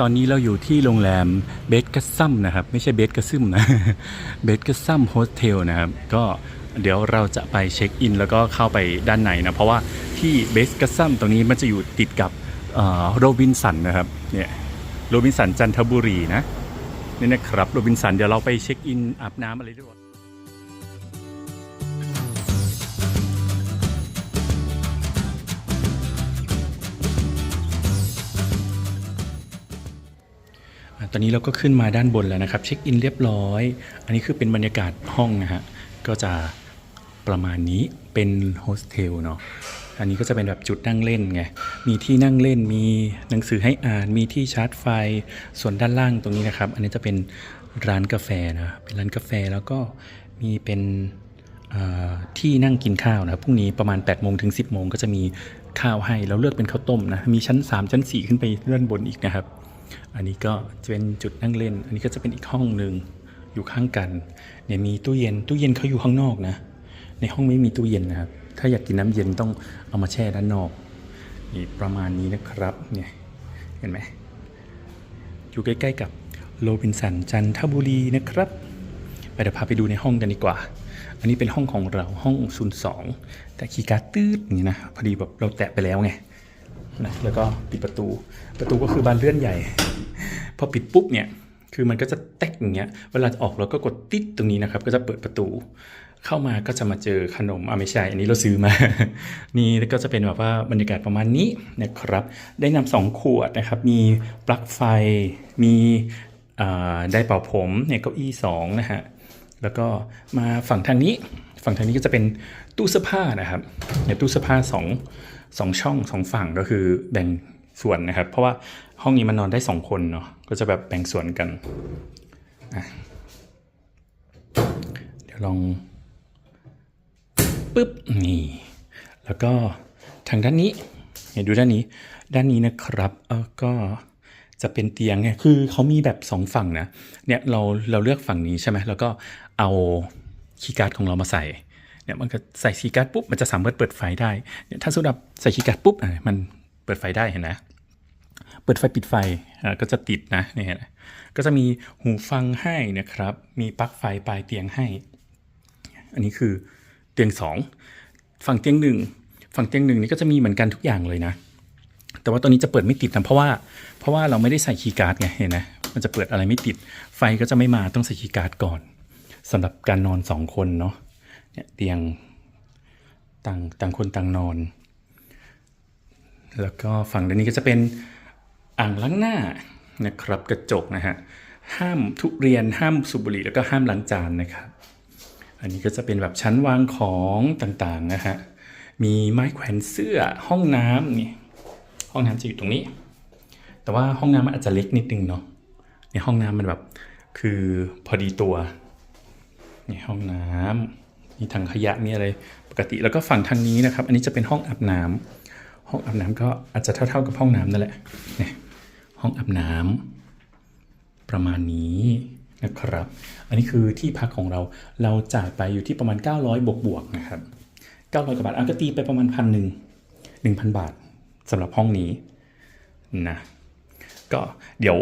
ตอนนี้เราอยู่ที่โรงแรมเบสกัสซัมนะครับ ไม่ใช่เบสกัสซึมนะเบสกัสซัมโฮสเทลนะครับ ก็เดี๋ยวเราจะไปเช็คอิน แล้วก็เข้าไปด้านในนะ เพราะว่าที่เบสกัสซัมตรงนี้มันจะอยู่ติดกับโรบินสันนะครับเนี่ยโรบินสันจันทบุรีนะนี่นะครับโรบินสันเดี๋ยวเราไปเช็คอินอาบน้ำอะไรเรีย ตอนนี้เราก็ขึ้นมาด้านบนแล้วนะครับเช็คอินเรียบร้อย อันนี้คือเป็นบรรยากาศห้องนะฮะก็จะประมาณนี้เป็นโฮสเทลเนาะอันนี้ก็จะเป็นแบบจุดนั่งเล่นไง มีที่นั่งเล่น มีหนังสือให้อ่าน มีที่ชาร์จไฟ ส่วนด้านล่างตรงนี้นะครับ อันนี้จะเป็นร้านกาแฟนะ เป็นร้านกาแฟแล้วก็มีเป็นที่นั่งกินข้าวนะพรุ่งนี้ประมาณ8โมงถึง 10โมงก็จะมีข้าวให้เราเลือกเป็นข้าวต้มนะ มีชั้น 3 ชั้น 4 ขึ้นไปด้านบนอีกนะครับ อันนี้ก็จะเป็นจุดนั่งเล่น อันนี้ก็จะเป็นอีกห้องหนึ่งอยู่ข้างกันเนี่ยมีตู้เย็นตู้เย็นเขาอยู่ข้างนอกนะ ในห้องไม่มีตู้เย็นนะครับ ถ้าอยากกินน้ำเย็นต้องเอามาแช่ด้านนอกนี่ประมาณนี้นะครับเนี่ยเห็นไหมอยู่ใกล้ๆกับโรบินสันจันทบุรีนะครับไปเดี๋ยวพาไปดูในห้องกันดีกว่า อันนี้เป็นห้องของเราห้อง02แต่คีย์การ์ดตืดอนี้นะพอดีแบบเราแตะไปแล้วไง นะแล้วก็ปิดประตู ประตูก็คือบานเลื่อนใหญ่ พอปิดปุ๊บเนี่ยคือมันก็จะแตกอย่างเงี้ย เวลาออกเราก็กดติดตรงนี้นะครับ ก็จะเปิดประตู เข้ามาก็จะมาเจอขนมอะไม่ใช่ อันนี้เราซื้อมา นี่ก็จะเป็นแบบว่าบรรยากาศประมาณนี้นะครับ ได้นำสองขวดนะครับ มีปลั๊กไฟ มีได้เป่าผมเนี่ยเก้าอี้สองนะฮะ แล้วก็มาฝั่งทางนี้ ฝั่งทางนี้ก็จะเป็นตู้เสื้อผ้านะครับเนี่ยตู้เสื้อผ้าสองสองช่องสองฝั่งก็คือแบ่งส่วนนะครับ เพราะว่าห้องนี้มันนอนได้สองคนเนาะก็จะแบบแบ่งส่วนกันเดี๋ยวลองปึ๊บนี่แล้วก็ทางด้านนี้เนี่ยดูด้านนี้ ด้านนี้นะครับเออก็จะเป็นเตียงเนี่ยคือเขามีแบบสองฝั่งนะเนี่ยเราเราเลือกฝั่งนี้ใช่ไหมแล้วก็เอา คีย์การ์ดของเรามาใส่เนี่ยมันก็ใส่คีย์การ์ดปุ๊บมันจะสามารถเปิดไฟได้เนี่ยถ้าสมมติว่าใส่คีย์การ์ดปุ๊บอะมันเปิดไฟได้เห็นไหมเปิดไฟปิดไฟอ่าก็จะติดนะเนี่ยนไหมก็จะมีหูฟังให้นะครับ มีปลั๊กไฟปลายเตียงให้ อันนี้คือเตียงสองฝั่งเตียงหนึ่งฝั่งเตียงหนึ่งนี่ก็จะมีเหมือนกันทุกอย่างเลยนะ แต่ว่าตอนนี้จะเปิดไม่ติดนะเพราะว่าเพราะว่าเราไม่ได้ใส่คีย์การ์ดไงเห็นไหมมันจะเปิดอะไรไม่ติดไฟก็จะไม่มาต้องใส่คีย์การ์ดก่อน สำหรับการนอนสองคนเนาะเนี่ยเตียงต่างต่างคนต่างนอน แล้วก็ฝั่งด้านนี้ก็จะเป็นอ่างล้างหน้านะครับกระจกนะฮะห้ามทุเรียนห้ามสูบบุหรี่แล้วก็ห้ามล้างจานนะครับ อันนี้ก็จะเป็นแบบชั้นวางของต่างๆนะฮะมีไม้แขวนเสื้อห้องน้ำนี่ห้องน้ำจะอยู่ตรงนี้ แต่ว่าห้องน้ำมันอาจจะเล็กนิดนึงเนาะในห้องน้ำมันแบบคือพอดีตัว นี่ห้องน้ำมีถังขยะมีอะไรปกติแล้วก็ฝั่งทางนี้นะครับ อันนี้จะเป็นห้องอาบน้ำห้องอาบน้ำก็อาจจะเท่า ๆกับห้องน้ำนั่นแหละนี่ห้องอาบน้ำประมาณนี้นะครับ อันนี้คือที่พักของเราเราจ่ายไปอยู่ที่ประมาณ 900 บวกบวกๆนะครับ900กว่าบาทอันก็ตีไปประมาณพันหนึ่งหนึ่งพันบาทสำหรับห้องนี้นะก็เดี๋ยว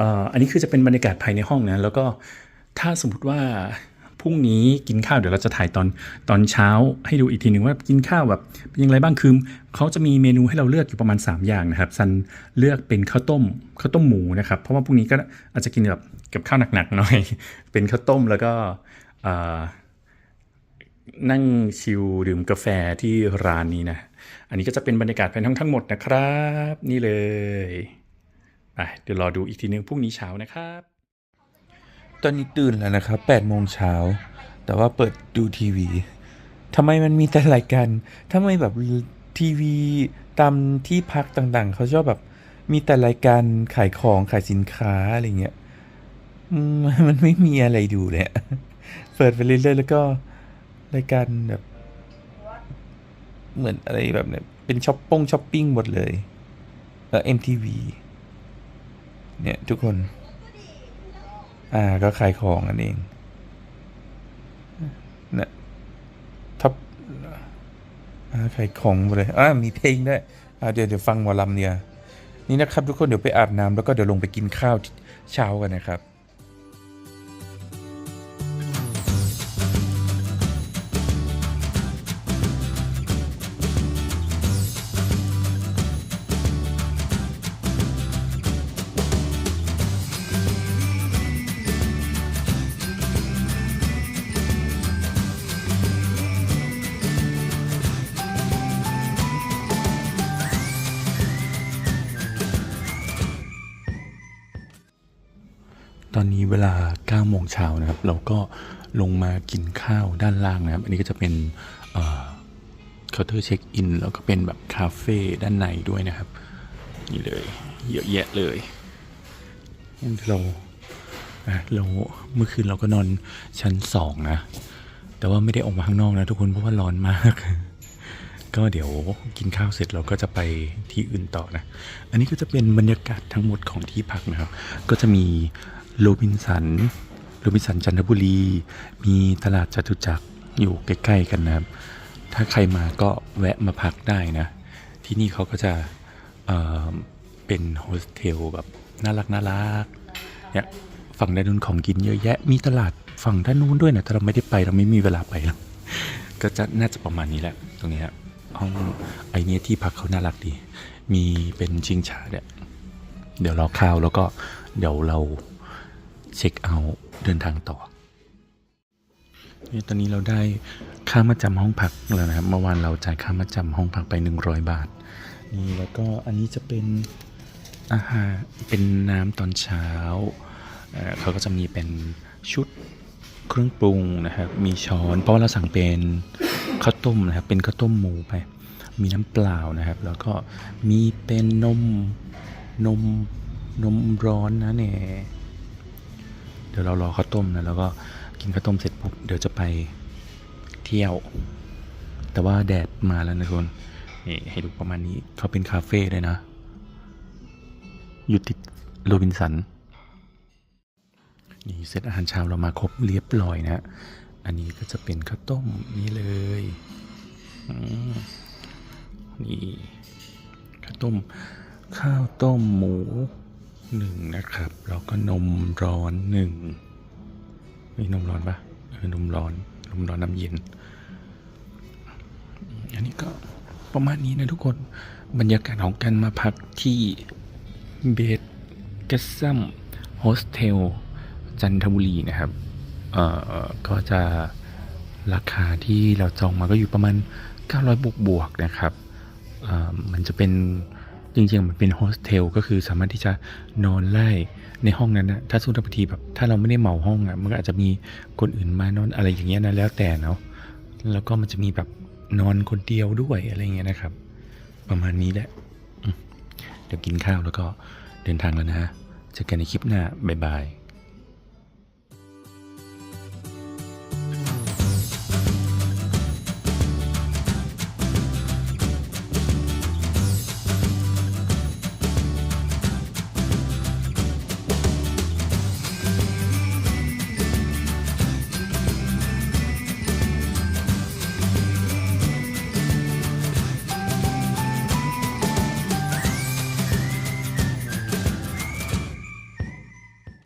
อออันนี้คือจะเป็นบรรยากาศภายในห้องนะแล้วก็ ถ้าสมมติว่าพรุ่งนี้กินข้าวเดี๋ยวเราจะถ่ายตอนตอนเช้าให้ดูอีกทีหนึ่งว่ากินข้าวแบบเป็นยังไงบ้างคือเขาจะมีเมนูให้เราเลือกอยู่ประมาณ 3 อย่างนะครับซันเลือกเป็นข้าวต้มข้าวต้มหมูนะครับเพราะว่าพรุ่งนี้ก็อาจจะกินแบบกับข้าวหนักๆหน่อย เป็นข้าวต้มแล้วก็นั่งชิลดื่มกาแฟที่ร้านนี้นะ อันนี้ก็จะเป็นบรรยากาศภายในห้งทั้งหมดนะครับ นี่เลยไปเดี๋ยวรอดูอีกทีนึงพรุ่งนี้เช้านะครับ ตอนนี้ตื่นแล้วนะครับ8โมงเช้า แต่ว่าเปิดดูทีวีทำไมมันมีแต่รายการทำไมแบบทีวีตามที่พักต่างๆ เขาชอบแบบมีแต่รายการขายของขายสินค้าอะไรเงี้ยมันไม่มีอะไรดูเลยเปิดไปเรื่อยๆแล้วก็รายการแบบ เหมือนอะไรแบบเนี่ยเป็นช้อปปงช้อปปิ้งหมดเลย แล้ว MTV เนี่ยทุกคน อ่าก็ขายของอันเองนะท็อปอ่าขายของหมดเลยอ่ามีเพลงด้วยอ่าเดี๋ยวเดี๋ยวฟังหมอลำเนี่ยนี่นะครับทุกคนเดี๋ยวไปอาบน้ำแล้วก็เดี๋ยวลงไปกินข้าวเช้ากันนะครับ ตอนนี้เวลา9โมงเช้านะครับ เราก็ลงมากินข้าวด้านล่างนะครับ อันนี้ก็จะเป็นเคาน์เตอร์เช็คอินแล้วก็เป็นแบบคาเฟ่ด้านในด้วยนะครับ นี่เลย เยอะแยะเลยเราอะเราเมื่อคืนเราก็นอนชั้นสองนะ แต่ว่าไม่ได้ออกมาข้างนอกนะทุกคนเพราะว่าร้อนมาก ก็เดี๋ยวกินข้าวเสร็จเราก็จะไปที่อื่นต่อนะ อันนี้ก็จะเป็นบรรยากาศทั้งหมดของที่พักนะครับ ก็จะมี โรบินสันโรบินสันจันทบุรี มีตลาดจตุจักรอยู่ใกล้ๆกันนะครับ ถ้าใครมาก็แวะมาพักได้นะ ที่นี่เขาก็จะเอ่อเป็นโฮสเทลแบบน่ารักน่ารักเนี่ยฝั่งด้านนู้นของกินเยอะแยะ มีตลาดฝั่งด้านนู้นด้วยนะแต่เราไม่ได้ไปเราไม่มีเวลาไปหรอกก็จะน่าจะประมาณนี้แหละ ตรงนี้ฮะห้องไอเนี้ยที่พักเขาน่ารักดี มีเป็นชิงช้าเนี่ยเดี๋ยวรอข้าวแล้วก็เดี๋ยวเรา เช็คเอาท์เดินทางต่อนี่ตอนนี้เราได้ค่ามาจำห้องพักแล้วนะครับ เมื่อวานเราจ่ายค่ามาจำห้องพักไป 100 บาท นี่แล้วก็อันนี้จะเป็นอาหารเป็นน้ำตอนเช้าเเขาก็จะมีเป็นชุดเครื่องปรุงนะครับ มีช้อน เพราะว่าเราสั่งเป็นข้าวต้มนะครับ เป็นข้าวต้มหมูไป มีน้ำเปล่านะครับ แล้วก็มีเป็นนมนมนมร้อนนะเนี่ย เดี๋ยวเรารอข้าวต้มนะแล้วก็กินข้าวต้มเสร็จปุ๊บเดี๋ยวจะไปเที่ยว แต่ว่าแดดมาแล้วนะทุกคนนี่ให้ดูประมาณนี้เขาเป็นคาเฟ่เลยนะ อยู่ติดโรบินสันนี่เซตอาหารเช้าเรามาครบเรียบร้อยนะ อันนี้ก็จะเป็นข้าวต้มนี่เลยนี่ข้าวต้มข้าวต้มหมู หนึ่งนะครับ แล้วก็นมร้อนหนึ่งมีนมร้อนปะเออนมร้อน นมร้อนน้ำเย็น อันนี้ก็ประมาณนี้นะทุกคน บรรยากาศของการมาพักที่เบสกัสซัมโฮสเทลจันทบุรีนะครับ เอ่อ ก็จะราคาที่เราจองมาก็อยู่ประมาณ 900 บวกบวกนะครับเอ่อมันจะเป็น จริงๆมันเป็นโฮสเทลก็คือสามารถที่จะนอนไล่ในห้องนั้นนะถ้าสมมติบางทีแบบถ้าเราไม่ได้เหมาห้องอะมันก็อาจจะมีคนอื่นมานอนอะไรอย่างเงี้ยนะแล้วแต่เนาะแล้วก็มันจะมีแบบนอนคนเดียวด้วยอะไรเงี้ยนะครับ ประมาณนี้แหละเดี๋ยวกินข้าวแล้วก็เดินทางแล้วนะฮะเจอกันในคลิปหน้าบ๊ายบาย